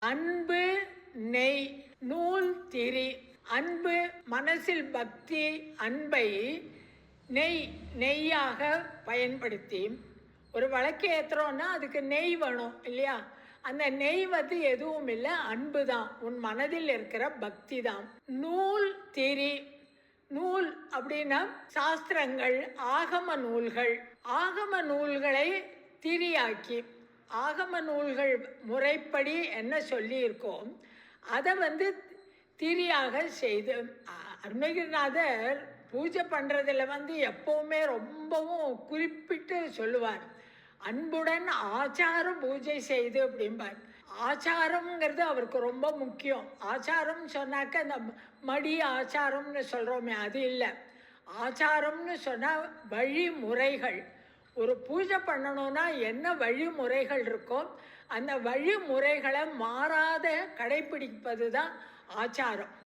அன்பு நெய் நூல் திரி. அன்பு மனசில் பக்தி அன்பை நெய் நெய்யாக பயன்படுத்தி. ஒரு வழக்கு ஏற்றுறோன்னா அதுக்கு நெய் வேணும் இல்லையா? அந்த நெய் வந்து எதுவும் இல்லை அன்பு தான். உன் மனதில் இருக்கிற பக்தி தான். நூல் திரி. நூல் அப்படின்னா சாஸ்திரங்கள் ஆகம நூல்கள். ஆகம நூல்களை திரியாக்கி ஆகம நூல்கள் முறைப்படி என்ன சொல்லியிருக்கோம் அதை வந்து திரியாக செய்து அருணகிரிநாதர் பூஜை பண்ணுறதுல வந்து எப்போவுமே ரொம்பவும் குறிப்பிட்டு சொல்லுவார். அன்புடன் ஆச்சாரம் பூஜை செய்து அப்படிம்பார். ஆச்சாரம்ங்கிறது அவருக்கு ரொம்ப முக்கியம். ஆச்சாரம் சொன்னாக்க அந்த மடி ஆச்சாரம்னு சொல்கிறோமே அது இல்லை. ஆச்சாரம்னு சொன்னால் வழிமுறைகள். ஒரு பூஜை பண்ணணும்னா என்ன வழிமுறைகள் இருக்கோ அந்த வழிமுறைகளை மாறாத கடைப்பிடிப்பது தான் ஆச்சாரம்.